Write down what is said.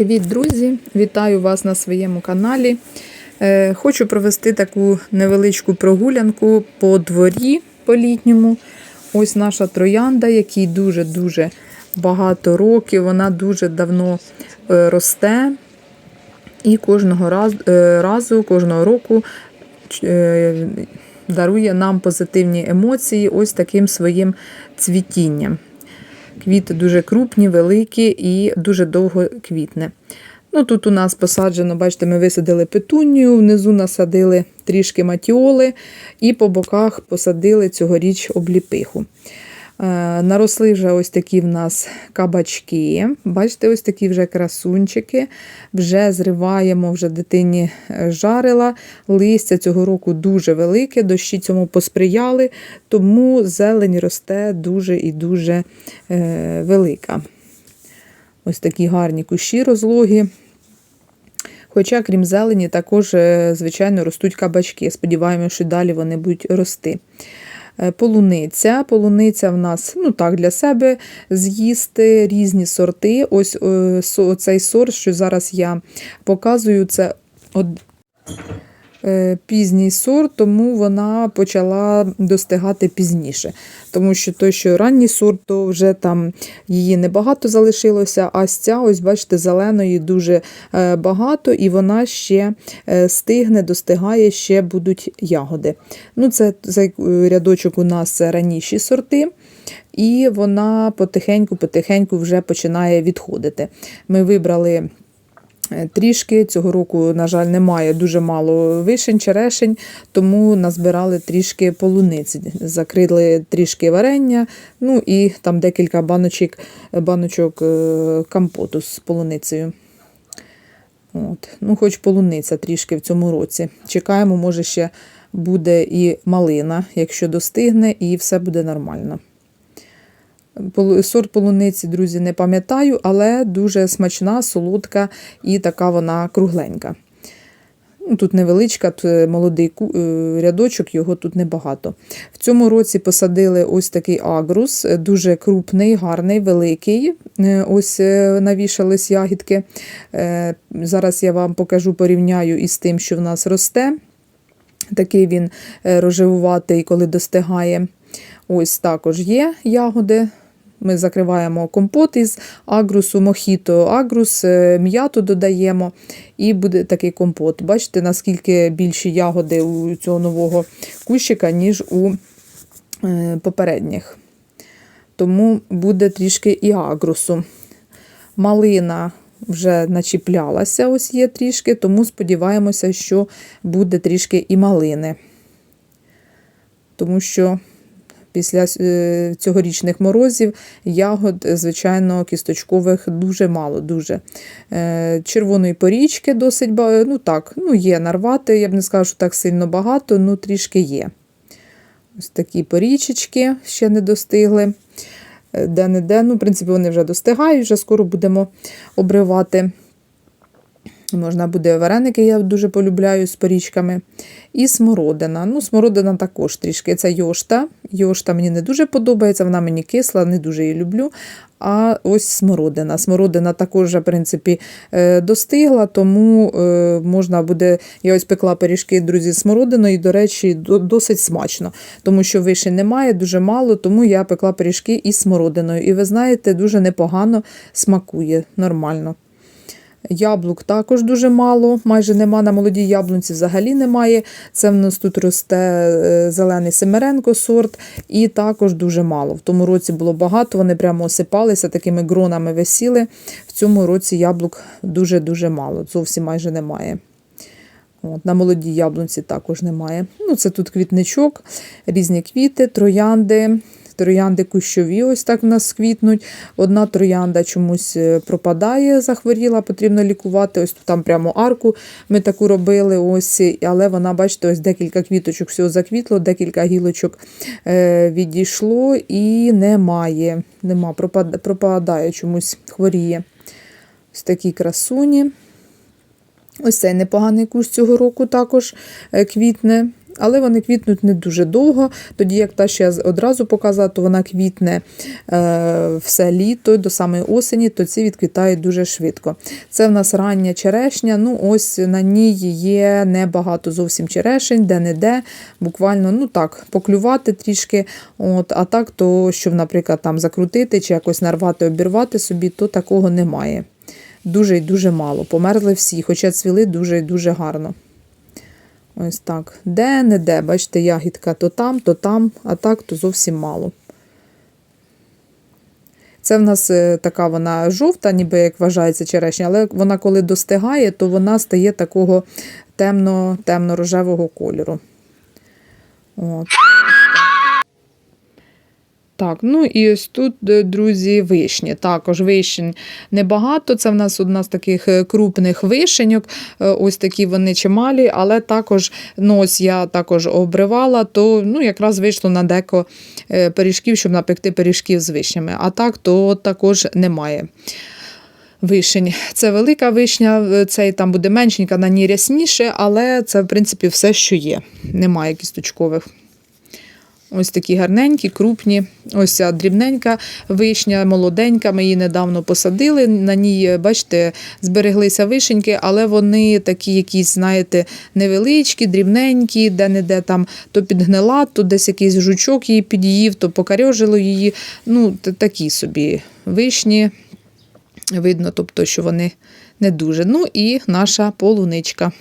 Привіт, друзі! Вітаю вас на своєму каналі. Е, Хочу провести таку невеличку прогулянку по дворі по літньому. Ось наша троянда, якій дуже-дуже багато років. Вона дуже давно е, росте. І кожного е, разу, кожного року дарує нам позитивні емоції ось таким своїм цвітінням. Квіти дуже крупні, великі і дуже довго квітне. Ну, тут у нас посаджено, бачите, ми висадили петунію, внизу насадили трішки матіоли і по боках посадили цьогоріч обліпиху. Е, Наросли вже ось такі в нас кабачки. Бачите, ось такі вже красунчики. Вже зриваємо, вже дитині е, жарила. Листя цього року дуже велике, дощі цьому посприяли, тому зелень росте дуже і дуже е, велика. Ось такі гарні кущі розлогі. Хоча, крім зелені, також, звичайно, ростуть кабачки. Сподіваємося, що далі вони будуть рости. Е, Полуниця. Полуниця в нас ну так, для себе з'їсти різні сорти. Ось о, со- цей сорт, що зараз я показую, це од... е, пізній сорт, тому вона почала достигати пізніше. Тому що той, що ранній сорт, то вже там її небагато залишилося, а з ця, ось бачите, зеленої дуже е, багато, і вона ще е, стигне, достигає, ще будуть ягоди. Ну, це цей рядочок у нас раніші сорти. І вона потихеньку-потихеньку вже починає відходити. Ми вибрали трішки. Цього року, на жаль, немає дуже мало вишень, черешень, тому назбирали трішки полуниці, закрили трішки варення, ну і там декілька баночок, баночок е, компоту з полуницею. От. Ну, хоч полуниця трішки в цьому році. Чекаємо, може, ще буде і малина, якщо достигне, і все буде нормально. Сорт полуниці, друзі, не пам'ятаю, але дуже смачна, солодка і така вона кругленька. Ну, Тут невеличка, тут е, молодий е, рядочок, його тут небагато. В цьому році посадили ось такий агрус, е, дуже крупний, гарний, великий. Ось навішались ягідки. Зараз я вам покажу, порівняю із тим, що в нас росте. Такий він рожевуватий, коли достигає. Ось також є ягоди. Ми закриваємо компот із агрусу, мохіто агрус, е, м'яту додаємо, і буде такий компот. Бачите, наскільки більші ягоди у цього нового кущика, ніж у е, попередніх. Тому буде трішки і агрусу. Малина вже начіплялася, ось є трішки, тому сподіваємося, що буде трішки і малини. Тому що після е, цьогорічних морозів ягод, е, звичайно, кісточкових дуже мало. дуже. Е, Червоної порічки досить ну так, ну є нарвати, я б не сказала, що так сильно багато, ну трішки є. Ось такі порічечки ще не достигли. Де-не-де, ну, в принципі, вони вже достигають, вже скоро будемо обривати. Можна буде вареники, я дуже полюбляю з порічками. І смородина. Ну, смородина також трішки. Це йошта. Йошта мені не дуже подобається, вона мені кисла, не дуже її люблю. А ось смородина. Смородина також, в принципі, е, достигла, тому е, можна буде. Я ось пекла пиріжки, друзі, з смородиною, і, до речі, досить смачно, тому що вишень немає, дуже мало, тому я пекла пиріжки із смородиною. І ви знаєте, дуже непогано смакує, нормально. Яблук також дуже мало, майже нема на молодій яблунці, взагалі немає. Це в нас тут росте е, зелений Семеренко сорт, і також дуже мало. В тому році було багато, вони прямо осипалися, такими гронами висіли. В цьому році яблук дуже-дуже мало, зовсім майже немає. От, на молодій яблунці також немає. Ну, це тут квітничок, різні квіти, троянди. Троянди кущові, ось так в нас квітнуть. Одна троянда чомусь е, пропадає, захворіла, потрібно лікувати. Ось там прямо арку ми таку робили, ось, але вона, бачите, ось декілька квіточок всього заквітло, декілька гілочок е, відійшло і немає. Нема, пропад- пропадає чомусь хворіє. Ось такі красуні. Ось цей непоганий кущ цього року також е, квітне. Але вони квітнуть не дуже довго. Тоді, як та ще одразу показала, то вона квітне е, все літо до самої осені, то ці відквітають дуже швидко. Це в нас рання черешня. Ну, ось на ній є небагато зовсім черешень, де-не-де, буквально ну так, поклювати трішки. От, а так, то щоб, наприклад, там закрутити чи якось нарвати, обірвати собі, то такого немає. Дуже і дуже мало. Померли всі, хоча цвіли дуже і дуже гарно. Ось так. Де-не-де, бачите, ягідка то там, то там, а так то зовсім мало. Це в нас е, така вона жовта, ніби як вважається черешня, але вона коли достигає, то вона стає такого темно, темно-рожевого кольору. От. Так, ну і ось тут, е, друзі, вишні. Також вишень небагато. Це в нас одна з таких е, крупних вишеньок. Е, Ось такі вони чималі, але також ну, я також обривала, то ну, якраз вийшло на деко пиріжків, щоб напекти пиріжків з вишнями. А так, то також немає. Вишень. Це велика вишня, цей там буде меншенька, на ній рясніше, але це, в принципі, все, що є. Немає кісточкових. Ось такі гарненькі, крупні. Ось ця дрібненька вишня, молоденька. Ми її недавно посадили. На ній, бачите, збереглися вишеньки, але вони такі якісь, знаєте, невеличкі, дрібненькі, де-не-де там то підгнила, то десь якийсь жучок її під'їв, то покарьожило її. Ну, такі собі вишні. Видно, тобто, що вони не дуже. Ну і наша полуничка.